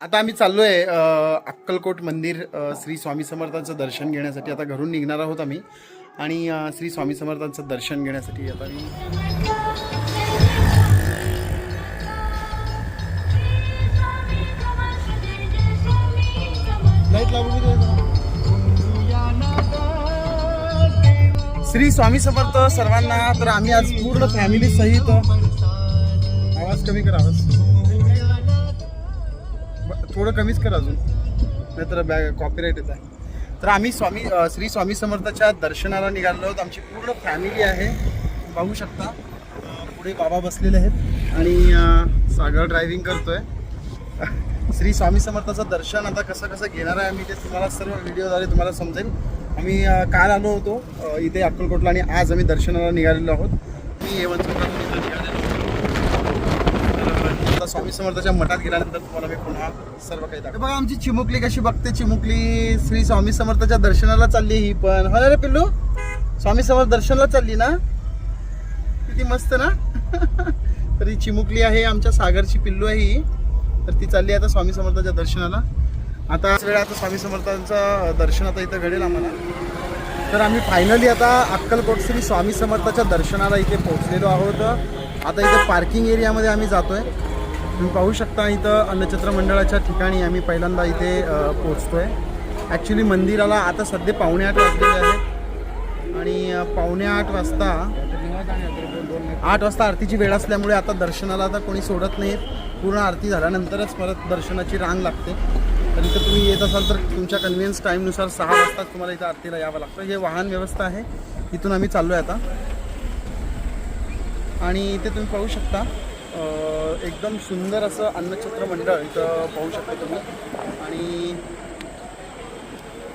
आता आम्ही चाललोय अक्कलकोट मंदिर श्री स्वामी समर्थांचं दर्शन घेण्यासाठी. आता घरून निघणार आहोत आम्ही. आणि श्री स्वामी समर्थांचं दर्शन घेण्यासाठी आता मी श्री स्वामी समर्थ सर्वांना तर आम्ही आज पूर्ण फॅमिली सहित आवाज कमी करा आवाज थोडं कमीच कर अजून. नाहीतर बॅग कॉपीराईट येत आहे. तर आम्ही स्वामी श्री स्वामी समर्थाच्या दर्शनाला निघालो आहोत. आमची पूर्ण फॅमिली आहे. पाहू शकता. पुढे बाबा बसलेले आहेत. आणि सागर ड्रायव्हिंग करतोय. श्री स्वामी समर्थाचं दर्शन आता कसं कसं घेणार आहे आम्ही ते तुम्हाला सर्व व्हिडिओद्वारे तुम्हाला समजेल. आम्ही काल आलो होतो इथे अक्कलकोटला आणि आज आम्ही दर्शनाला निघालेलो आहोत. मी येवंत आता स्वामी समर्थाच्या मठात गेल्यानंतर तुम्हाला मी पुन्हा सर्व काही दाखव बघा आमची चिमुकली कशी बघते चिमुकली श्री स्वामी समर्थाच्या दर्शनाला चालली ही पण. हो रे पिल्लू? स्वामी समर्थ दर्शनाला चालली ना? किती मस्त ना? तर ही चिमुकली आहे आमच्या सागरची पिल्लू आहे ही. तर ती चालली आहे आता स्वामी समर्थाच्या दर्शनाला. आता वेळ आता स्वामी समर्थांचं दर्शन आता इथं घडेल आम्हाला. तर आम्ही फायनली आता अक्कलकोट श्री स्वामी समर्थाच्या दर्शनाला इथे पोहोचलेलो आहोत. आता इथे पार्किंग एरियामध्ये आम्ही जातो आहे तुम्ही पाहू शकता इथं अन्नछत्र मंडळाच्या ठिकाणी आम्ही पहिल्यांदा इथे पोचतो पोहोचतोय. ॲक्च्युली मंदिराला आता सध्या पावणे आठ वाजलेले आहेत. आणि पावणे आठ वाजता आठ वाजता आरतीची वेळ असल्यामुळे आता दर्शनाला आता कोणी सोडत नाही. पूर्ण आरती झाल्यानंतरच परत दर्शनाची रांग लागते. तर इथं तुम्ही येत असाल तर तुमच्या कन्व्हिनियन्स टाईमनुसार सहा वाजता तुम्हाला इथं आरतीला यावं लागतं. हे वाहन व्यवस्था आहे. इथून आम्ही चाललो आहे आता. आणि इथे तुम्ही पाहू शकता एकदम सुंदर असं अन्नछत्र मंडळ इथं पाहू शकता तुम्ही. आणि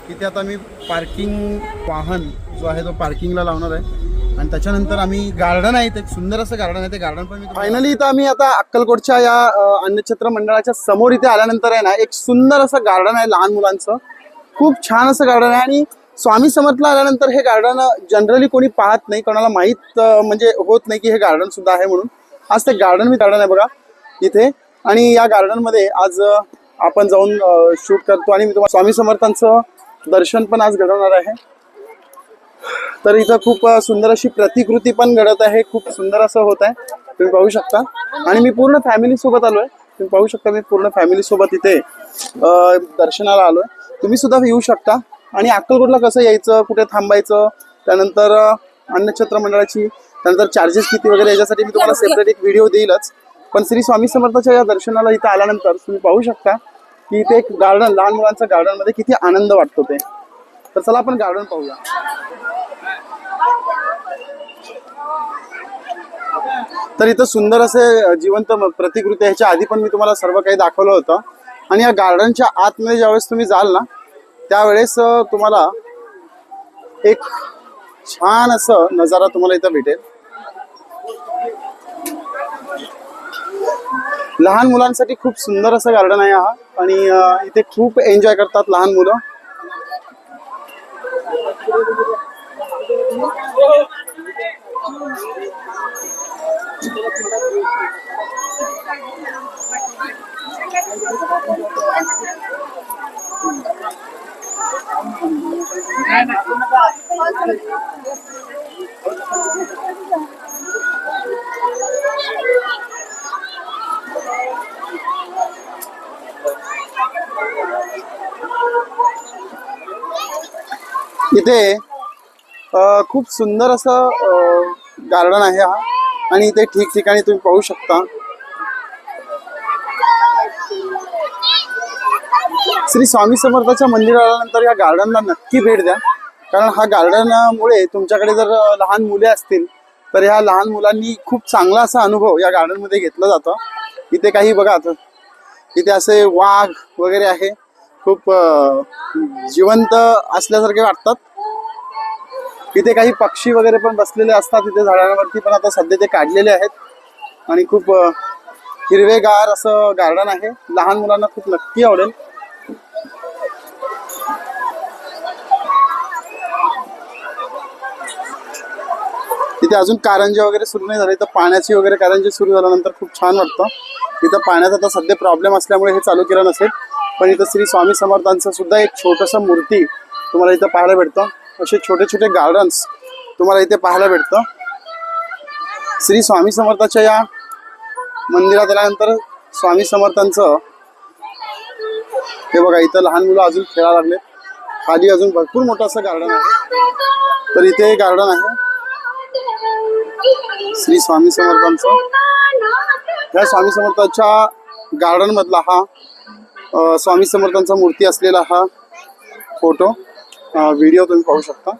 तिथे आता मी पार्किंग वाहन जो आहे तो पार्किंगला लावणार आहे. आणि त्याच्यानंतर आम्ही गार्डन आहे इथे एक सुंदर असं गार्डन आहे. ते गार्डन पण फायनली इथं आम्ही आता अक्कलकोटच्या या अन्नछत्र मंडळाच्या समोर इथे आल्यानंतर आहे ना एक सुंदर असं गार्डन आहे लहान मुलांचं. खूप छान असं गार्डन आहे आणि स्वामी समर्थला आल्यानंतर हे गार्डन जनरली कोणी पाहत नाही. कोणाला माहीत म्हणजे होत नाही की हे गार्डन सुद्धा आहे म्हणून. आज ते गार्डन मी गार्डन आहे बघा इथे. आणि या गार्डनमध्ये आज आपण जाऊन शूट करतो. आणि मी तुम्हाला स्वामी समर्थांचं दर्शन पण आज घडवणार आहे. तर इथं खूप सुंदर अशी प्रतिकृती पण घडत आहे. खूप सुंदर असं होत आहे. तुम्ही पाहू शकता. आणि मी पूर्ण फॅमिली सोबत आलोय. तुम्ही पाहू शकता मी पूर्ण फॅमिली सोबत इथे दर्शनाला आलोय. तुम्ही सुद्धा येऊ शकता. आणि अक्कलकोटला कसं यायचं कुठे थांबायचं? त्यानंतर अन्नछत्र मंडळाची त्यानंतर चार्जेस किती वगैरे याच्यासाठी मी तुम्हाला सेपरेट एक व्हिडिओ देईलच. पण श्री स्वामी समर्थाच्या या दर्शनाला इथं आल्यानंतर तुम्ही पाहू शकता की इथे एक गार्डन लहान मुलांचं गार्डनमध्ये किती आनंद वाटतो ते. तर चला आपण गार्डन पाहूया. तर इथं सुंदर असे जिवंत प्रतिकृती ह्याच्या आधी पण मी तुम्हाला सर्व काही दाखवलं होतं. आणि या गार्डनच्या आतमध्ये ज्यावेळेस तुम्ही जाल ना त्यावेळेस तुम्हाला एक छान असं नजारा तुम्हाला इथं भेटेल. लहान मुलांसाठी खूप सुंदर असं गार्डन आहे हा. आणि इथे खूप एन्जॉय करतात लहान मुलं. इथे खूप सुंदर असं गार्डन आहे हा. आणि इथे ठिकठिकाणी तुम्ही पाहू शकता. श्री स्वामी समर्थाच्या मंदिरात आल्यानंतर या गार्डनला नक्की भेट द्या. कारण हा गार्डनमुळे तुमच्याकडे जर लहान मुले असतील तर ह्या लहान मुलांनी खूप चांगला असा अनुभव या गार्डनमध्ये घेतला जातो. इथे काही बघा आता. इथे असे वाघ वगैरे आहे. खूप जिवंत असल्यासारखे वाटतात. इथे काही पक्षी वगैरे पण बसलेले असतात इथे झाडांवरती पण आता सध्या ते काढलेले आहेत. आणि खूप हिरवेगार असं गार्डन आहे. लहान मुलांना खूप नक्की आवडेल. इथे अजून कारंजे वगैरे सुरू नाही झाले. तर पाण्याची वगैरे कारंजे सुरू झाल्यानंतर खूप छान वाटतं. इथं पाण्याचा आता सध्या प्रॉब्लेम असल्यामुळे हे चालू केलं नसेल. पण इथं श्री स्वामी समर्थांचं सुद्धा एक छोटंसं मूर्ती तुम्हाला इथं पाहायला भेटतं. असे छोटे छोटे गार्डन्स तुम्हाला इथे पाहायला भेटतं. श्री स्वामी समर्थाच्या या मंदिरात आल्यानंतर स्वामी समर्थांचं हे बघा इथं लहान मुलं अजून खेळायला लागले खाली अजून भरपूर मोठं असं गार्डन आहे. तर इथे एक गार्डन आहे. श्री स्वामी समर्थांचं. या स्वामी समर्थाच्या गार्डन मधला हा स्वामी समर्थांचा मूर्ती असलेला हा फोटो व्हिडिओ तुम्ही पाहू शकता.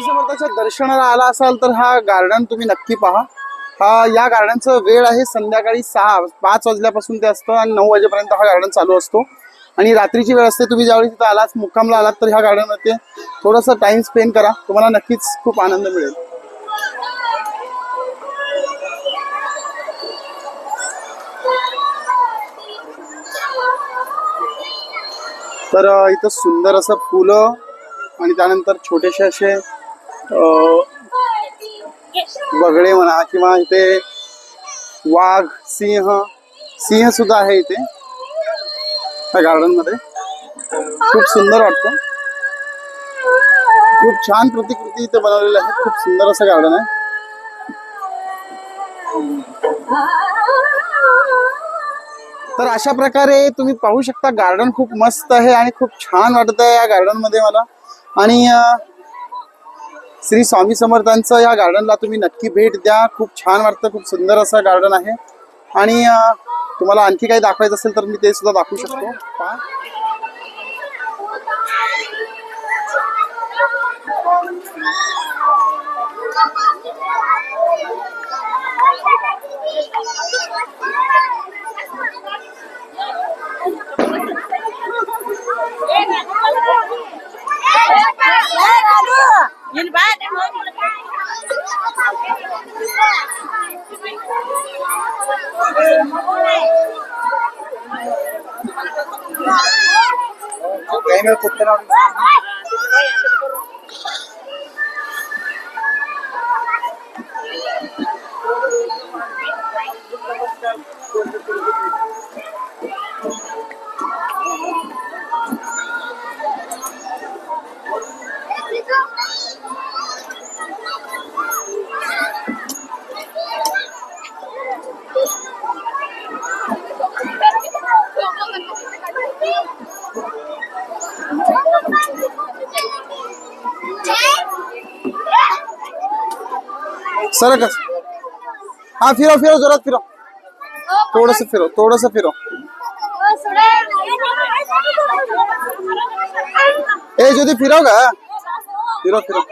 समर्थाच्या दर्शनाला आला असाल तर हा गार्डन तुम्ही नक्की पहा. हा या गार्डनचं वेळ आहे संध्याकाळी सहा पाच वाजल्यापासून ते असतं आणि नऊ वाजेपर्यंत हा गार्डन चालू असतो. आणि रात्रीची वेळ असते तुम्ही ज्यावेळी तिथं आलात मुक्कामला आलात तर ह्या गार्डनमध्ये थोडासा टाइम स्पेंड करा. तुम्हाला नक्कीच खूप आनंद मिळेल. तर इथं सुंदर असं फुलं आणि त्यानंतर छोटेसे असे बगळे म्हणा किंवा इथे वाघ सिंह सिंह सुद्धा आहे इथे त्या गार्डनमध्ये. खूप सुंदर वाटतं. खूप छान प्रतिकृती इथे बनवलेल्या आहेत खूप सुंदर असं गार्डन आहे. तर अशा प्रकारे तुम्ही पाहू शकता गार्डन खूप मस्त आहे आणि खूप छान वाटत आहे या गार्डनमध्ये मला. आणि श्री स्वामी समर्थांचं या गार्डनला तुम्ही नक्की भेट द्या. खूप छान वाटतं खूप सुंदर असं गार्डन आहे. आणि तुम्हाला आणखी काही दाखवायचं असेल तर मी ते सुद्धा दाखवू शकतो. nhìn ba đang hướng Okay, I'm put that on. सरकच हा फिरो फिरो जोरात फिरो। थोडस फिरो थोडस फिरो। ए ज्योती फिरो का फिरो फिरो।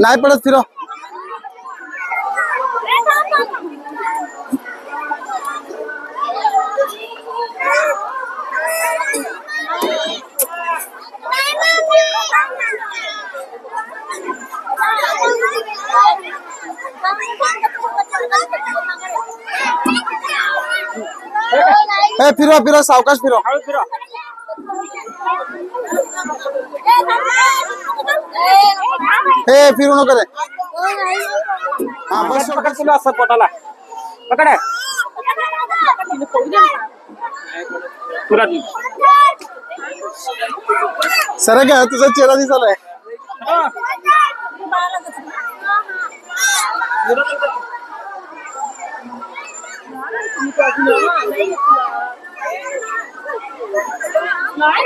नाही पडत फिरो। ए फिरो फिरो सावकाश फिरो. हे फिरू. नको रे. हा बस पकड तुला असं पोटाला. पकड. तुला सर का तुझा चेहरा दिसालाय nói